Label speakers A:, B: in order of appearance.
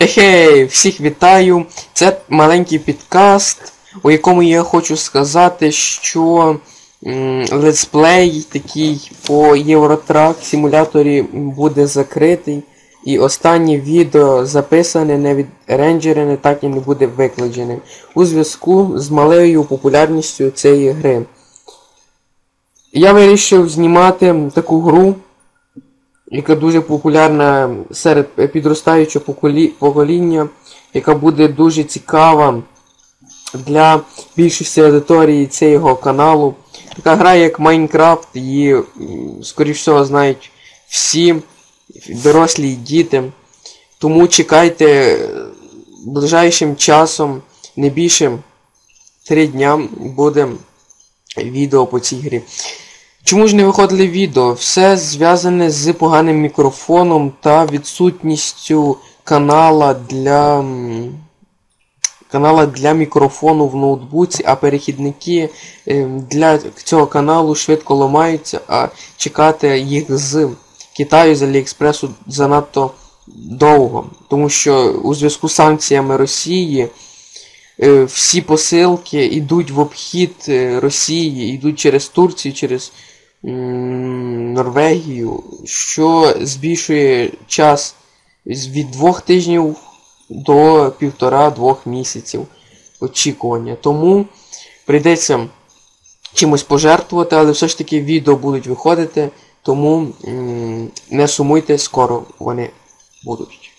A: Ехей, всіх вітаю! Це маленький підкаст, у якому я хочу сказати, що м, летсплей такий по Євротрак симуляторі буде закритий. І останнє відео записане, не відренджерене, так і не буде викладене у зв'язку з малою популярністю цієї гри. Я вирішив знімати таку гру, яка дуже популярна серед підростаючого покоління, яка буде дуже цікава для більшості аудиторії цього каналу. Така гра, як Майнкрафт, її, скоріш всього, знають всі дорослі і діти. Тому чекайте е, ближайшим часом, не більше 3 дня буде відео по цій грі. Чому ж не виходили відео? Все зв'язане з поганим мікрофоном та відсутністю канала для канала для мікрофону в ноутбуці, а перехідники ем, для цього каналу швидко ламаються, а чекати їх з Китаю з Аліекспресу занадто довго. Тому що у зв'язку з санкціями Росії всі посилки йдуть в обхід е, Росії, йдуть через Турцію, через Норвегію, що збільшує час від двох тижнів до півтора-двох місяців очікування. Тому прийдеться чимось пожертвувати, але все ж таки відео будуть виходити, тому не сумуйте, скоро вони будуть.